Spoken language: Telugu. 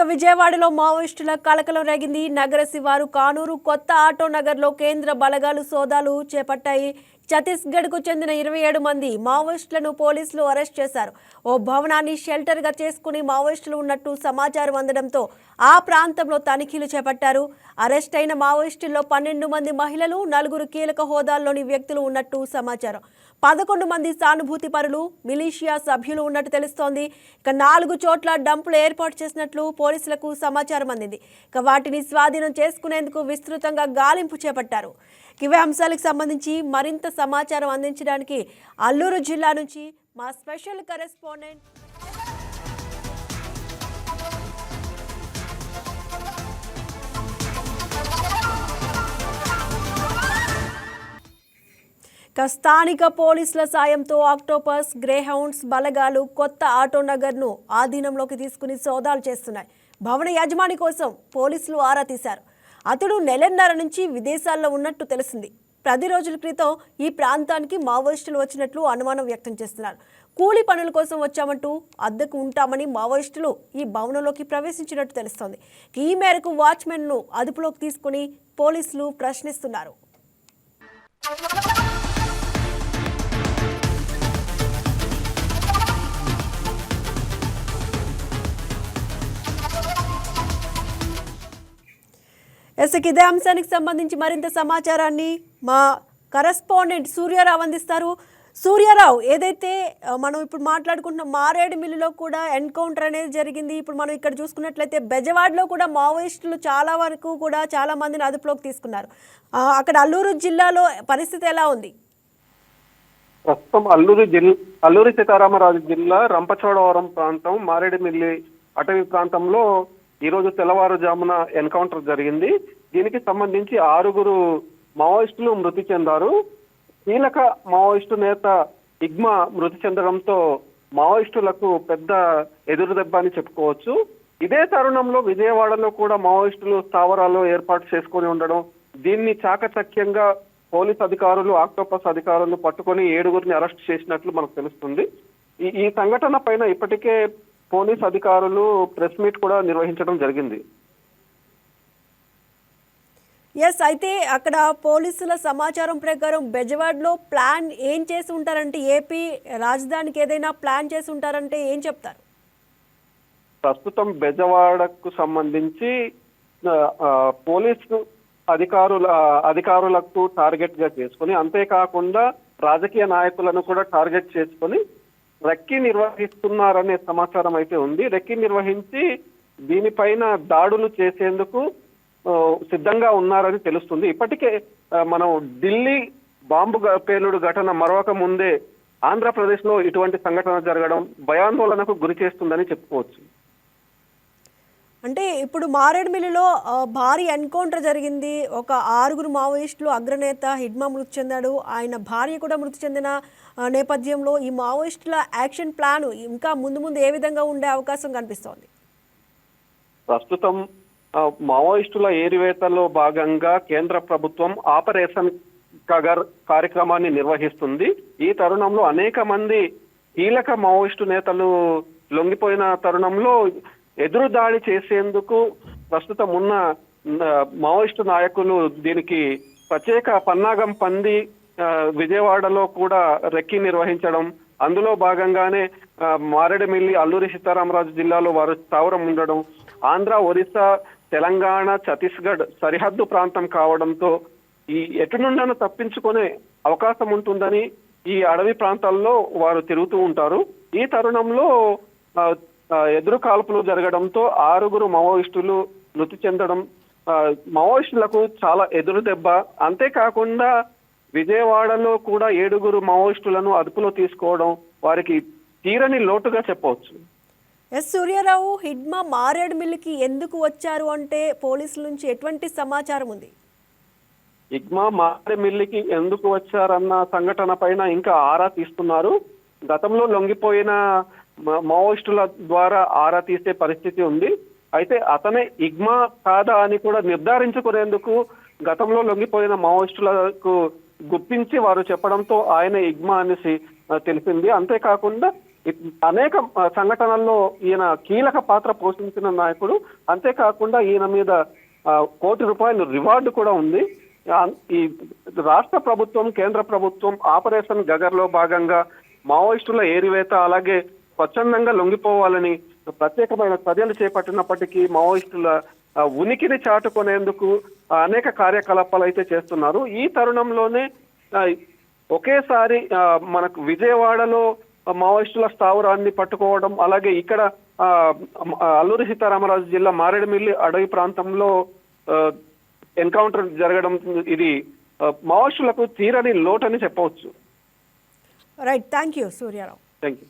ఇక విజయవాడలో మావోయిస్టుల కలకలం రేగింది. నగర శివారు కానూరు కొత్త ఆటో నగర్లో కేంద్ర బలగాలు సోదాలు చేపట్టాయి. ఛత్తీస్గఢ్కు చెందిన ఇరవై ఏడు మంది మావోయిస్టులను పోలీసులు అరెస్ట్ చేశారు. ఓ భవనాన్ని షెల్టర్గా చేసుకుని మావోయిస్టులు ఉన్నట్టు సమాచారం అందడంతో ఆ ప్రాంతంలో తనిఖీలు చేపట్టారు. అరెస్ట్ అయిన మావోయిస్టుల్లో పన్నెండు మంది మహిళలు నలుగురు కీలక హోదాల్లోని వ్యక్తులు ఉన్నట్టు సమాచారం. పదకొండు మంది సానుభూతి పరులు మిలీషియా సభ్యులు ఉన్నట్టు తెలుస్తోంది. ఇక నాలుగు చోట్ల డంపులు ఏర్పాటు చేసినట్లు పోలీసులకు సమాచారం అందింది. ఇక వాటిని స్వాధీనం చేసుకునేందుకు విస్తృతంగా గాలింపు చేపట్టారు. ఇవే అంశాలకు సంబంధించి మరింత సమాచారం అందించడానికి అల్లూరు జిల్లా నుంచి మా స్పెషల్ కరెస్పాండెంట్ ఇక స్థానిక పోలీసుల సాయంతో ఆక్టోపస్ గ్రేహౌండ్స్ బలగాలు కొత్త ఆటో నగర్ను ఆధీనంలోకి తీసుకుని సోదాలు చేస్తున్నాయి. భవన యజమాని కోసం పోలీసులు ఆరా తీశారు. అతడు నెలన్నర నుంచి విదేశాల్లో ఉన్నట్టు తెలిసింది. పది రోజుల క్రితం ఈ ప్రాంతానికి మావోయిస్టులు వచ్చినట్లు అనుమానం వ్యక్తం చేస్తున్నారు. కూలీ పనుల కోసం వచ్చామంటూ అద్దెకు ఉంటామని మావోయిస్టులు ఈ భవనంలోకి ప్రవేశించినట్టు తెలుస్తోంది. ఈ మేరకు వాచ్మెన్ను అదుపులోకి తీసుకుని పోలీసులు ప్రశ్నిస్తున్నారు. ఎస్ ఇదే అంశానికి సంబంధించి మరింత సమాచారాన్ని మా కరస్పాండెంట్ సూర్యారావు అందిస్తారు. సూర్యారావు ఏదైతే మనం ఇప్పుడు మాట్లాడుకుంటున్న మారేడు మిల్లులో కూడా ఎన్కౌంటర్ అనేది జరిగింది. ఇప్పుడు మనం ఇక్కడ చూసుకున్నట్లయితే బెజవాడలో కూడా మావోయిస్టులు చాలా వరకు కూడా చాలా మందిని అదుపులోకి తీసుకున్నారు. అక్కడ అల్లూరు జిల్లాలో పరిస్థితి ఎలా ఉంది? ప్రస్తుతం అల్లూరు జిల్లా అల్లూరి సీతారామరాజు జిల్లా రంపచోడవరం ప్రాంతం మారేడుమిల్లి అటవీ ప్రాంతంలో ఈరోజు తెల్లవారుజామున ఎన్కౌంటర్ జరిగింది. దీనికి సంబంధించి ఆరుగురు మావోయిస్టులు మృతి చెందారు. కీలక మావోయిస్టు నేత ఇగ్మా మృతి చెందడంతో మావోయిస్టులకు పెద్ద ఎదురు దెబ్బ అని చెప్పుకోవచ్చు. ఇదే తరుణంలో విజయవాడలో కూడా మావోయిస్టులు స్థావరాలు ఏర్పాటు చేసుకొని ఉండడం దీన్ని చాకచక్యంగా పోలీస్ అధికారులు ఆక్టోపస్ అధికారులు పట్టుకొని ఏడుగురిని అరెస్ట్ చేసినట్లు మనకు తెలుస్తుంది. ఈ ఈ సంఘటన పైన ఇప్పటికే పోలీస్ అధికారులు ప్రెస్ మీట్ కూడా నిర్వహించడం జరిగింది. ఎస్ అయితే అక్కడ పోలీసుల సమాచారం ప్రకారం బెజవాడలో ప్లాన్ ఏం చేసి ఉంటారంటే ఏపీ రాజధానికి ఏదైనా ప్లాన్ చేసి ఉంటారంటే ఏం చెప్తారు? ప్రస్తుతం బెజవాడకు సంబంధించి పోలీసు అధికారుల అధికారులకు టార్గెట్గా చేసుకుని అంతేకాకుండా రాజకీయ నాయకులను కూడా టార్గెట్ చేసుకొని రెక్కి నిర్వహిస్తున్నారనే సమాచారం అయితే ఉంది. రెక్కి నిర్వహించి దీనిపైన దాడులు చేసేందుకు సిద్ధంగా ఉన్నారని తెలుస్తుంది. ఇప్పటికే మనం ఢిల్లీ బాంబు పేలుడు ఘటన మరొక ముందే ఆంధ్రప్రదేశ్లో ఇటువంటి సంఘటన జరగడం భయాందోళనకు గురి చేస్తుందని చెప్పుకోవచ్చు. అంటే ఇప్పుడు మారేడుమిల్లిలో భారీ ఎన్కౌంటర్ జరిగింది. ఒక ఆరుగురు మావోయిస్టులు అగ్రనేత హిడ్మా మృతి చెందాడు. ఆయన భార్య కూడా మృతి చెందిన నేపథ్యంలో ఈ మావోయిస్టుల యాక్షన్ ప్లాన్ ఇంకా ముందు ముందు ఏ విధంగా ఉండే అవకాశం కనిపిస్తోంది? ప్రస్తుతం మావోయిస్టుల ఏరివేతలో భాగంగా కేంద్ర ప్రభుత్వం ఆపరేషన్ కగర్ కార్యక్రమాన్ని నిర్వహిస్తుంది. ఈ తరుణంలో అనేక మంది కీలక మావోయిస్టు నేతలు లొంగిపోయిన తరుణంలో ఎదురు దాడి చేసేందుకు ప్రస్తుతం ఉన్న మావోయిస్టు నాయకులు దీనికి ప్రత్యేక పన్నాగం పంది విజయవాడలో కూడా రెక్కి నిర్వహించడం. అందులో భాగంగానే మారేడుమిల్లి అల్లూరి సీతారామరాజు జిల్లాలో వారు స్థావరం ఉండడం. ఆంధ్ర ఒరిస్సా తెలంగాణ ఛత్తీస్గఢ్ సరిహద్దు ప్రాంతం కావడంతో ఈ ఎటు నుండైనా తప్పించుకునే అవకాశం ఉంటుందని ఈ అడవి ప్రాంతాల్లో వారు తిరుగుతూ ఉంటారు. ఈ తరుణంలో ఎదురు కాల్పులు జరగడంతో ఆరుగురు మావోయిస్టులు మృతి చెందడం మావోయిస్టులకు చాలా ఎదురు దెబ్బ. అంతేకాకుండా విజయవాడలో కూడా ఏడుగురు మావోయిస్టులను అదుపులో తీసుకోవడం వారికి తీరని లోటుగా చెప్పవచ్చు. ఎస్ సూర్యారావు హిడ్మా మారేడుమిల్లికి ఎందుకు వచ్చారు అంటే పోలీసుల నుంచి ఎటువంటి సమాచారం ఉంది? ఇగ్మా మారేమిల్లికి ఎందుకు వచ్చారన్న సంఘటన పైన ఇంకా ఆరా తీస్తున్నారు. గతంలో లొంగిపోయిన మావోయిస్టుల ద్వారా ఆరా తీసే పరిస్థితి ఉంది. అయితే అతనే ఇగ్మా కాదా అని కూడా నిర్ధారించుకునేందుకు గతంలో లొంగిపోయిన మావోయిస్టులకు గుర్తించి వారు చెప్పడంతో ఆయన ఇగ్మా అనేసి తెలిపింది. తెలిసింది అంతేకాకుండా అనేక సంఘటనల్లో ఈయన కీలక పాత్ర పోషించిన నాయకుడు. అంతేకాకుండా ఈయన మీద కోటి రూపాయలు రివార్డు కూడా ఉంది. ఈ రాష్ట్ర ప్రభుత్వం కేంద్ర ప్రభుత్వం ఆపరేషన్ గగర్లో భాగంగా మావోయిస్టుల ఏరివేత అలాగే స్వచ్ఛందంగా లొంగిపోవాలని ప్రత్యేకమైన చర్యలు చేపట్టినప్పటికీ మావోయిస్టుల ఉనికిని చాటుకునేందుకు అనేక కార్యకలాపాలు అయితే చేస్తున్నారు. ఈ తరుణంలోనే ఒకేసారి మనకు విజయవాడలో మావోయిస్టుల స్థావరాన్ని పట్టుకోవడం అలాగే ఇక్కడ అల్లూరి సీతారామరాజు జిల్లా మారేడుమిల్లి అడవి ప్రాంతంలో ఎన్కౌంటర్ జరగడం ఇది మావోయిస్టులకు తీరని లోటని చెప్పవచ్చు. Right thank you Suryarao thank you